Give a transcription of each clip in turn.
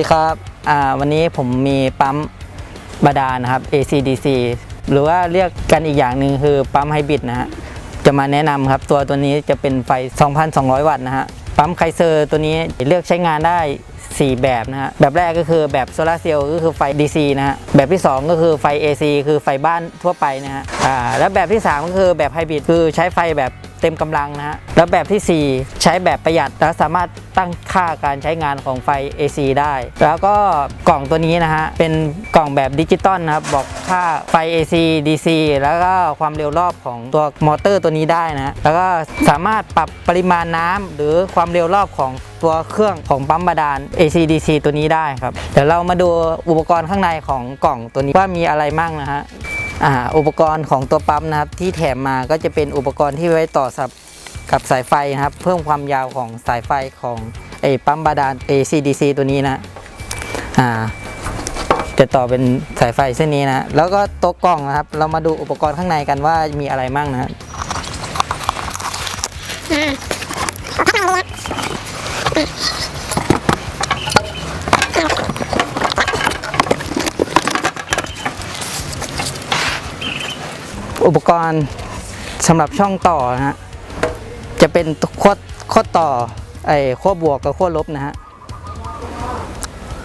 สวัสดีครับอ่าวันนี้ผมมีปั๊มบาดาลนะครับ ACDC หรือว่าเรียกกันอีกอย่างหนึ่งคือปั๊มไฮบริดนะฮะจะมาแนะนำครับตัวตัวนี้จะเป็นไฟ 2,200 วัตต์นะฮะปั๊มไคเซอร์ตัวนี้เลือกใช้งานได้ 4 แบบนะฮะแบบแรกก็คือแบบโซลาเซลล์ก็คือไฟ DC นะฮะแบบที่ 2 ก็คือไฟ AC คือไฟบ้านทั่วไปนะฮะอ่าแล้วแบบที่ 3 ก็คือแบบไฮบริดคือใช้ไฟแบบ เต็มกำลังนะฮะแล้วแบบทีสี่ 4 ใช้แบบประหยัด และสามารถตั้งค่าการใช้งานของไฟ AC ได้ แล้วก็กล่องตัวนี้นะฮะเป็นกล่องแบบดิจิตอลนะครับบอกค่าไฟ AC DC แล้วก็ความเร็วรอบของตัวมอเตอร์ตัวนี้ได้นะแล้วก็สามารถปรับปริมาณน้ำหรือความเร็วรอบของตัวเครื่องของปั๊มบาดาล AC DC ตัวนี้ได้ครับ เดี๋ยวเรามาดูอุปกรณ์ข้างในของกล่องตัวนี้ว่ามีอะไรมั่งนะฮะ อ่าอุปกรณ์ของตัวปั๊มนะครับที่แถมมาก็จะเป็นอุปกรณ์ที่ไว้ต่อสับกับสายไฟนะครับ เพิ่มความยาวของสายไฟของไอ้ปั๊มบาดาล ACDC ตัวนี้นะอ่าจะต่อเป็นสายไฟเส้นนี้นะ แล้วก็ตัวกล่องนะครับ เรามาดูอุปกรณ์ข้างในกันว่ามีอะไรมั่งนะอุ อุปกรณ์สำหรับช่องต่อนะฮะจะเป็นขั้วขั้วต่อไอ้ขั้วบวกกับขั้วลบนะฮะ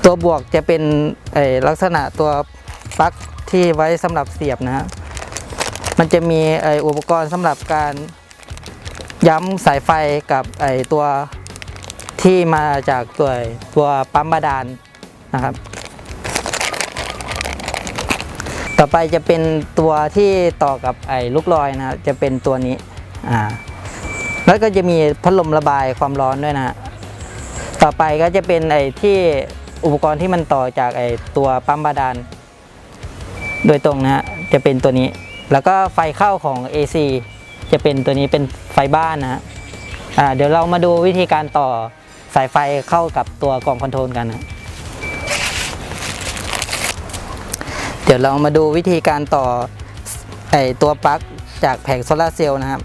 ตัวบวกจะเป็นไอ้ลักษณะตัวปลั๊กที่ไว้สำหรับเสียบนะฮะมันจะมีไอ้อุปกรณ์สำหรับการย้ำสายไฟกับไอ้ตัวที่มาจากตัวตัวปั๊มบาดาลนะครับ อไปจะเป็นตัวที่ต่อกับไอ้ลูกลอยนะครับจะเป็นตัวนี้อ่าแล้วก็จะมีพัดลมระบายความร้อนด้วยนะฮะต่อไปก็จะเป็นไอ้ที่อุปกรณ์ที่มันต่อจากไอ้ตัวปั๊มบาดาลโดยตรงนะฮะจะเป็นตัวนี้ แล้วก็ไฟเข้าของ AC จะเป็นตัวนี้เป็นไฟบ้านนะฮะอ่าเดี๋ยวเรามาดูวิธีการต่อสายไฟเข้ากับตัวกล่องคอนโทรลกันนะ เดี๋ยวเรามาดูวิธีการต่อไอตัวปลั๊กจากแผงโซลาเซลล์นะครับ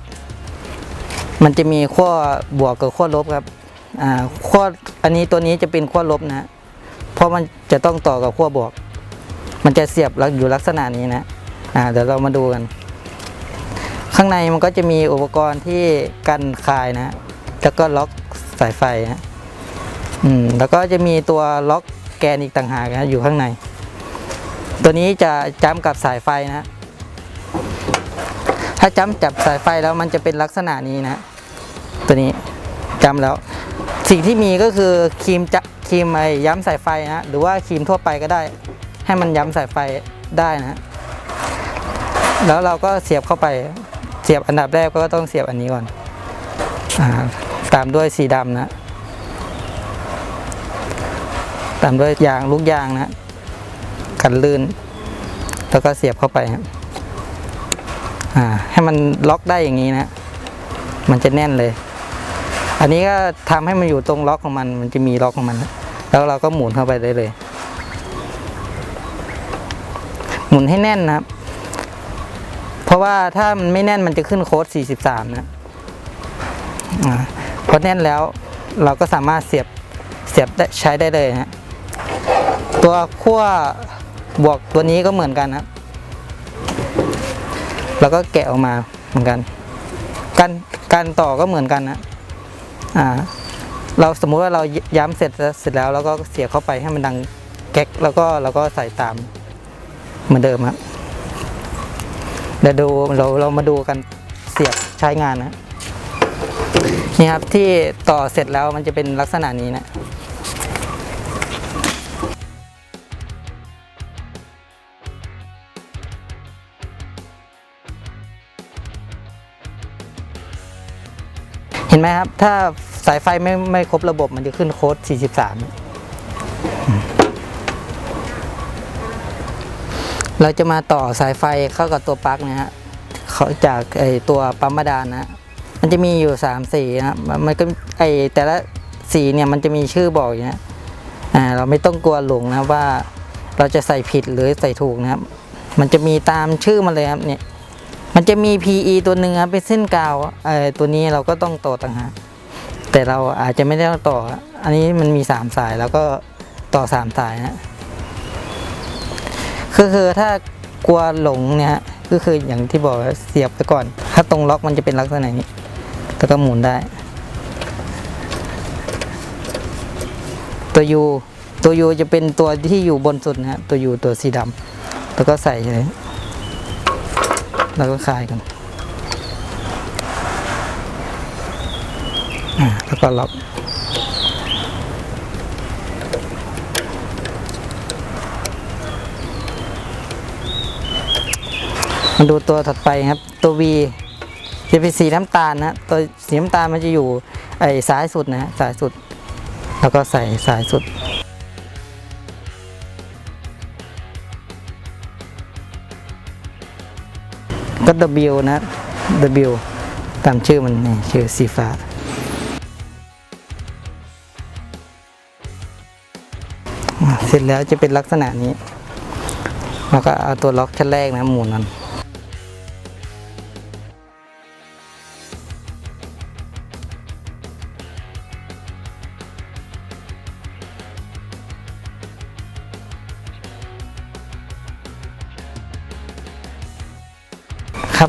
มันจะมีขั้วบวกกับขั้วลบครับอ่าขั้วอันนี้ตัวนี้จะเป็นขั้วลบนะเพราะมันจะต้องต่อกับขั้วบวก มันจะเสียบอยู่ลักษณะนี้นะอ่าเดี๋ยวเรามาดูกัน ข้างในมันก็จะมีอุปกรณ์ที่กันคายนะ แล้วก็ล็อกสายไฟนะอืมแล้วก็จะมีตัวล็อกแกนอีกต่างหากนะอยู่ข้างใน ตัวนี้จะจ้ำกับสายไฟนะถ้าจ้ำจับสายไฟแล้วมันจะเป็นลักษณะนี้นะ ตัวนี้จ้ำแล้ว สิ่งที่มีก็คือครีมจะครีมไอ้ย้ำสายไฟนะหรือว่าครีมทั่วไปก็ได้ ให้มันย้ำสายไฟได้นะแล้วเราก็เสียบเข้าไปเสียบอันดับแรกก็ต้องเสียบอันนี้ก่อนอตามด้วยสีดำนะ ตามด้วยยางลูกยางนะ กันลื่น แล้วก็เสียบเข้าไปครับให้มันล็อกได้อย่างนี้นะ มันจะแน่นเลย อันนี้ก็ทำให้มันอยู่ตรงล็อกของมัน มันจะมีล็อกของมัน แล้วเราก็หมุนเข้าไปได้เลย หมุนให้แน่นนะครับ เพราะว่าถ้ามันไม่แน่นมันจะขึ้นโค้ด 43 นะอ่าพอแน่นแล้วเราก็สามารถเสียบเสียบได้ใช้ได้เลยนะตัวขั้ว บวกตัวนี้ก็เหมือนกันครับ แล้วก็แกะออกมาเหมือนกัน การการต่อก็เหมือนกันนะอ่า เราสมมุติว่าเราย้ำเสร็จเสร็จแล้วเราก็เสียบเข้าไปให้มันดังแก๊กแล้วก็เราก็ใส่ตามเหมือนเดิมครับเดี๋ยวดูเราเรามาดูกันเสียบใช้งานนะนี่ครับที่ต่อเสร็จแล้วมันจะเป็นลักษณะนี้นะ ไหมครับ ถ้าสายไฟไม่ไม่ครบระบบมันจะขึ้นโค้ด 43 เราจะมาต่อสายไฟเข้ากับตัวปลั๊กนะฮะเขาจากไอตัวปั๊มบาดาลนะมันจะมีอยู่ 3 สีนะมันมันก็ไอแต่ละสีเนี่ยมันจะมีชื่อบอกอยู่นะอ่าเราไม่ต้องกลัวหลงนะว่าเราจะใส่ผิดหรือใส่ถูกนะครับ มันจะมีตามชื่อมันเลยครับเนี่ย มันจะมี PE ตัวหนึ่งครับเป็นเส้นกาวเอ่อตัวนี้เราก็ต้องต่อต่างหากแต่เราอาจจะไม่ได้ต่อ อันนี้มันมี 3 สายแล้วก็ต่อสามสายฮะคือคือถ้ากลัวหลงเนี่ยก็คืออย่างที่บอกเสียบไปก่อน ถ้าตรงล็อกมันจะเป็นลักษณะนี้แล้วก็หมุนได้ ตัวยูตัวยูจะเป็นตัวที่อยู่บนสุดนะฮะตัวยูตัวสีดำแล้วก็ใส่เลย แล้วก็คลายกันแล้วก็ล็อกมาดูตัวถัดไปครับ ตัว V จะเป็นสีน้ำตาลนะตัวสีน้ำตาลมันจะอยู่ไอ้ซ้ายสุดนะฮะซ้ายสุด แล้วก็ใส่สายสุด ก็ W นะ W ตามชื่อมันนี่ชื่อสีฟ้า เสร็จแล้วจะเป็นลักษณะนี้ แล้วก็เอาตัวล็อกชั้นแรกนะหมุนมัน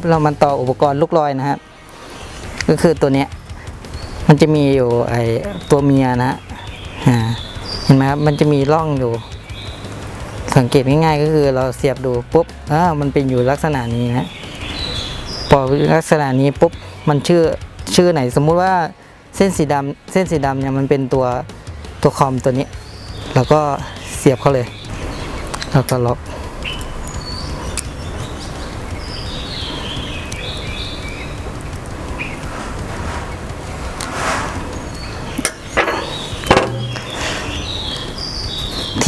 เรามาต่ออุปกรณ์ลูกลอยนะฮะก็คือตัวเนี้ยมันจะมีอยู่ไอตัวเมียนะฮะเห็นไหมครับมันจะมีร่องอยู่ สังเกตง่ายๆ ก็คือเราเสียบดูปุ๊บอ่ามันเป็นอยู่ลักษณะนี้นะพอลักษณะนี้ปุ๊บมันชื่อชื่อไหนสมมุติว่าเส้นสีดำเส้นสีดำเนี่ยมันเป็นตัวตัวคอมตัวนี้เราก็เสียบเข้าเลย แล้วก็ล็อก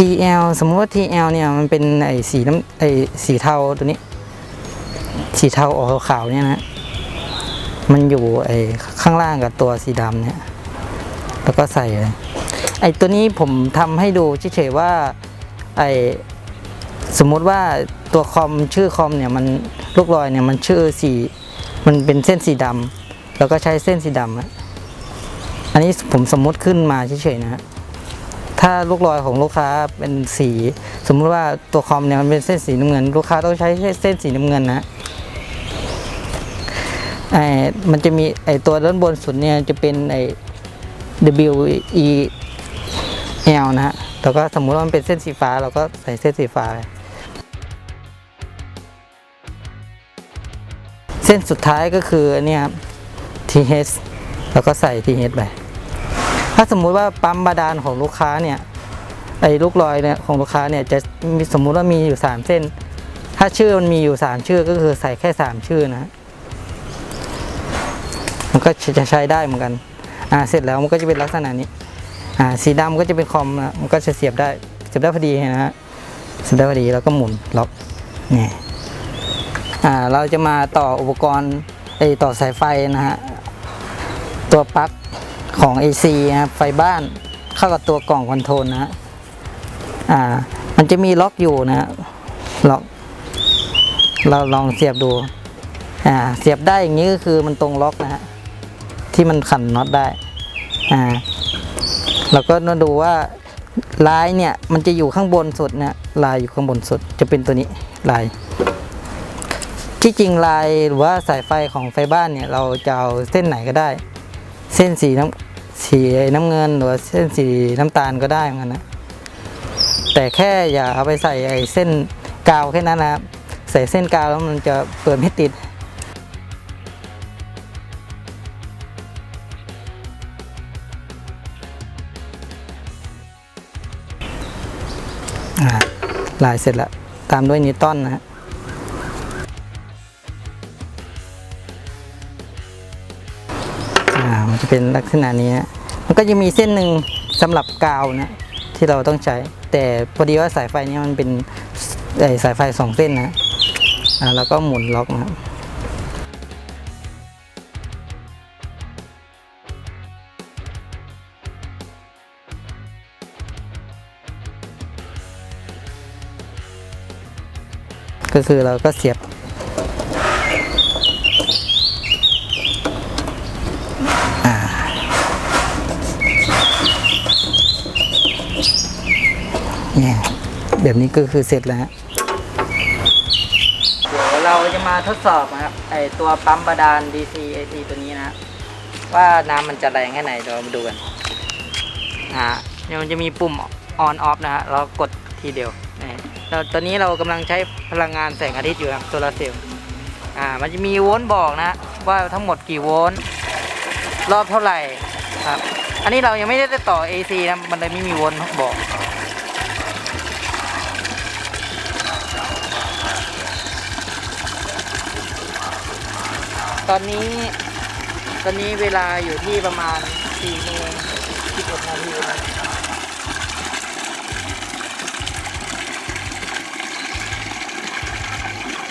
TL สมมติว่า TL เนี่ยมันเป็นไอ้สีน้ำไอ้สีเทาตัวนี้ สีเทาออกขาวๆเนี่ยนะมันอยู่ไอ้ข้างล่างกับตัวสีดำเนี่ย แล้วก็ใส่เลยไอ้ตัวนี้ผมทำให้ดูเฉยๆว่าไอ้สมมุติว่าตัวคอมชื่อคอมเนี่ยมันลูกลอยเนี่ยมันชื่อสีมันเป็นเส้นสีดำแล้วก็ใช้เส้นสีดำอะอันนี้ผมสมมุติขึ้นมาเฉยๆนะฮะ ถ้าลูกลอยของลูกค้าเป็นสี สมมุติว่าตัวคอมเนี่ยมันเป็นเส้นสีน้ำเงิน ลูกค้าต้องใช้เส้นสีน้ำเงินนะไอ้มันจะมีไอ้ตัวด้านบนสุดเนี่ยจะเป็นไอ้ W E L นะฮะแล้วก็สมมุติว่ามันเป็นเส้นสีฟ้าเราก็ใส่เส้นสีฟ้าไปเส้นสุดท้ายก็คืออันเนี่ยครับ TH แล้วก็ใส่ TH ไป ถ้าสมมุติว่าปั๊มบาดาลของลูกค้าเนี่ยไอ้ลูกลอยเนี่ยของลูกค้าเนี่ยจะมีสมมุติว่ามีอยู่สามเส้น ถ้าชื่อมันมีอยู่สามชื่อก็คือใส่แค่สามชื่อนะฮะมันก็จะใช้ได้เหมือนกันอ่าเสร็จแล้วมันก็จะเป็นลักษณะนี้อ่าสีดำก็จะเป็นคอมนะมันก็จะเสียบได้เสียบได้พอดีนะฮะเสียบได้พอดีแล้วก็หมุนล็อกนี่อ่าเราจะมาต่ออุปกรณ์ไอ้ต่อสายไฟนะฮะตัวปลั๊ก ของ AC นะครับไฟบ้านเข้ากับตัวกล่องคอนโทรลนะฮะอ่า มันจะมีล็อกอยู่นะฮะล็อกเราลองเสียบดูอ่าเสียบได้อย่างนี้ก็คือมันตรงล็อกนะฮะที่มันขันน็อตได้อ่าแล้วก็มาดูว่าลายเนี่ยมันจะอยู่ข้างบนสุดนะลายอยู่ข้างบนสุดจะเป็นตัวนี้ลาย ที่จริงลายหรือว่าสายไฟของไฟบ้านเนี่ยเราจะเอาเส้นไหนก็ได้ เส้นสีน้ำ สีน้ำเงินหรือเส้นสีน้ำตาลก็ได้เหมือนกันนะแต่แค่อย่าเอาไปใส่ไอ้เส้นกาวแค่นั้นนะครับใส่เส้นกาวแล้วมันจะเปิดไม่ติดลายเสร็จแล้วตามด้วยนิวตันนะฮะ เป็นลักษณะนี้นะมันก็จะมีเส้นหนึ่งสำหรับกาวนะที่เราต้องใช้ แต่พอดีว่าสายไฟนี้มันเป็นสายไฟสองเส้นนะอ่าแล้วก็หมุนล็อกนะครับก็คือเราก็เสียบ แบบนี้ก็คือเสร็จแล้วเดี๋ยวเราจะมาทดสอบนะครับไอตัวปั๊มบาดาล DC AC ตัวนี้นะ ว่าน้ำมันจะแรงแค่ไหนเดี๋ยวเรามาดูกันอ่าเดี๋ยวมันจะมีปุ่ม on off นะฮะเรากดทีเดียวนี่ตอนนี้เรากำลังใช้พลังงานแสงอาทิตย์อยู่ครับโซลาร์เซลล์อ่ามันจะมีโวลต์บอกนะฮะว่าทั้งหมดกี่โวลต์รอบเท่าไหร่ครับอันนี้เรายังไม่ได้ต่อ AC นะมันเลยไม่มีโวลต์บอก อนนี้ตอนนี้เวลาอยู่ที่ประมาณ4โมง11นาทีนะ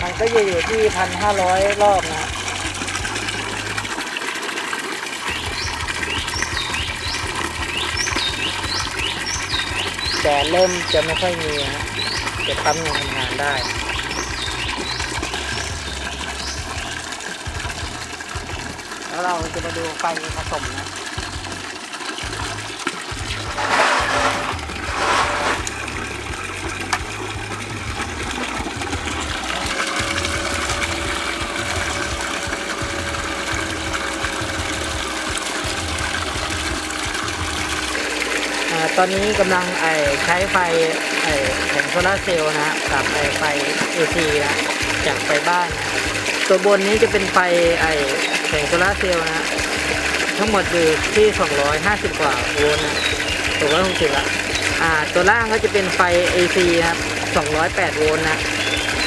มันก็จะอยู่ที่1,500รอบนะแต่เริ่มจะไม่ค่อยมีนะจะปั๊มยังทำงานได้ แล้วเราจะมาดูไฟผสมนะตอนนี้กำลังไอใช้ไฟไอของโซลาเซลล์นะกับไอไฟ AC นะจากไฟบ้าน ตัวบนนี้จะเป็นไฟไอ แผงโซลาร์เซลล์นะฮะทั้งหมดอยู่ที่ 250 กว่าโวลต์นะ260ละอ่าตัวล่างก็จะเป็นไฟ AC นะครับ208 โวลต์นะ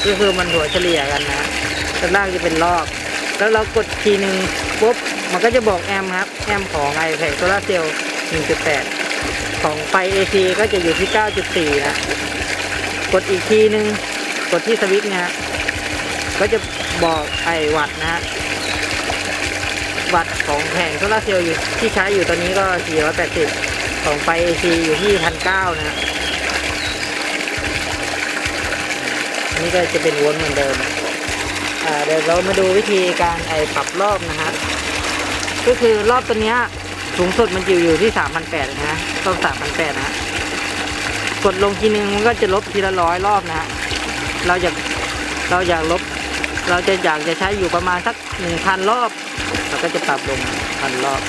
ก็คือมันหัวเฉลี่ยกันนะตัวล่างจะเป็นรอบแล้วเรากดทีหนึ่งปุ๊บ มันก็จะบอกแอมป์ครับ แอมของไอแผงโซลาร์เซลล์1.8 ของไฟ AC ก็จะอยู่ที่ 9.4 นะ กดอีกทีนึงกดที่สวิตช์นะฮะก็จะบอกไอวัตนะฮะ วัตต์ของแผงโซลาเซลล์อยู่ที่ใช้อยู่ตอนนี้ก็ 480 ของไฟ AC อยู่ที่ 1,900 นะฮะอันนี้ก็จะเป็นวลต์เหมือนเดิมอ่าเดี๋ยวเรามาดูวิธีการไอปรับรอบนะฮะ ก็คือรอบตัวเนี้ยสูงสุดมันอยู่อยู่ที่สามพันแปดนะรอบสามพันแปดนะกดลงทีนึงมันก็จะลบทีละร้อยรอบนะฮะ เราอยากเราอยากลบ เราจะอยากจะใช้อยู่ประมาณสักหนึ่งพันรอบ เราก็จะปรับลงพันรอบ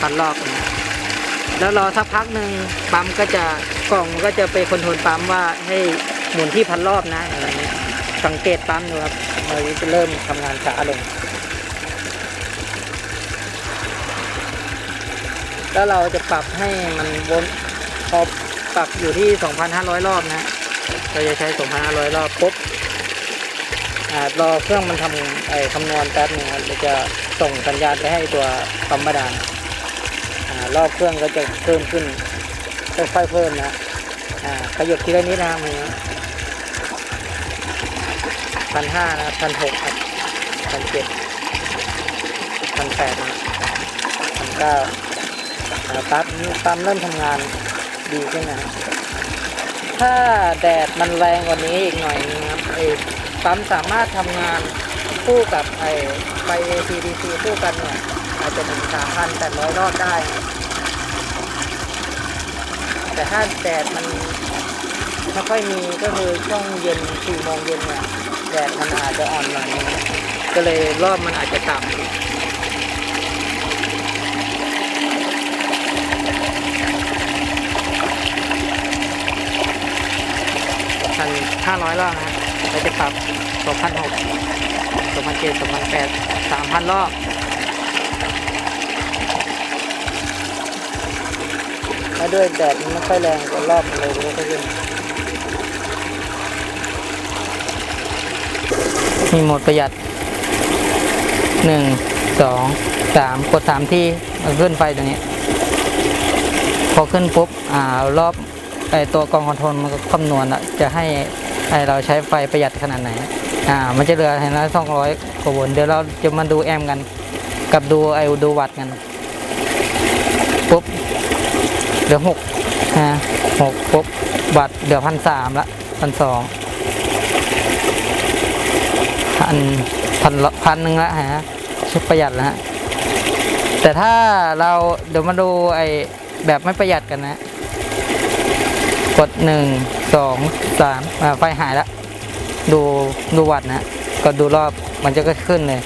พันรอบนะแล้วรอสักพักหนึ่งปั๊มก็จะกล่องก็จะไปคอนโทรลปั๊มว่าให้หมุนที่พันรอบนะอะไรเงี้สังเกตปั๊มดูครับเราจะเริ่มทำงานช้าลง แล้วเราจะปรับให้มันวนพอปรับอยู่ที่ 2,500 รอบนะ เราจะใช้ 2,500 รอบปุ๊บ รอเครื่องมันทำไอ้คำนวณแป๊บหนึงครับเราจะส่งสัญญาณไปให้ตัวปั๊มบาดาลรอบเครื่องก็จะเพิ่มขึ้นค่อยๆเพิ่มนะขยับทีละนิดนะมันพันห้านะพันหกครับพันเจ็ดพันแปดนะพันเก้าปั๊มปั๊มเริ่มทำงานดีขึ้นนะถ้าแดดมันแรงกว่านี้อีกหน่อยนะครับไอ้ ปั๊มสามารถทำงานคู่กับไอ้ไฟ ACDC คู่กันเนี่ยอาจจะถึง3,800 รอบได้ แต่ถ้าแดดมันไม่ค่อยมีก็คือช่วงเย็น4โมงเย็นเนี่ยแดดมันอาจจะอ่อนหน่อยนึงก็เลยรอบมันอาจจะต่ำพันห้าร้อยรอบนะ เราจะปรับสองพันหกสองพันเจ็ดสองพันแปดสามพันรอบแล้วด้วยแดดมันไม่ค่อยแรงกว่ารอบมันเลยไม่ค่อยขึ้นมีโหมดประหยัดหนึ่งสองสามกดสามที่มันขึ้นไฟตัวนี้ พอขึ้นปุ๊บ อ่ารอบไอตัวกองคอนโทรลมันก็คำนวณอะจะให้ ไอเราใช้ไฟประหยัดขนาดไหน อ่า มันจะเหลือเห็นแล้วสองร้อยกว่าโวลต์เดี๋ยวเราจะมาดูแอมกัน กับดูไอดูวัตกัน ปุ๊บ เหลือหกนะหกปุ๊บ วัตเหลือพันสามละพันสองพันพันพันหนึ่งละฮะชุดประหยัดแล้วฮะแต่ถ้าเราเดี๋ยวมาดูไอแบบไม่ประหยัดกันนะ กด 1 2 3อ่าไฟหายแล้ว ดูดูวัดนะ ก็ดูรอบมันจะก็ขึ้นเลย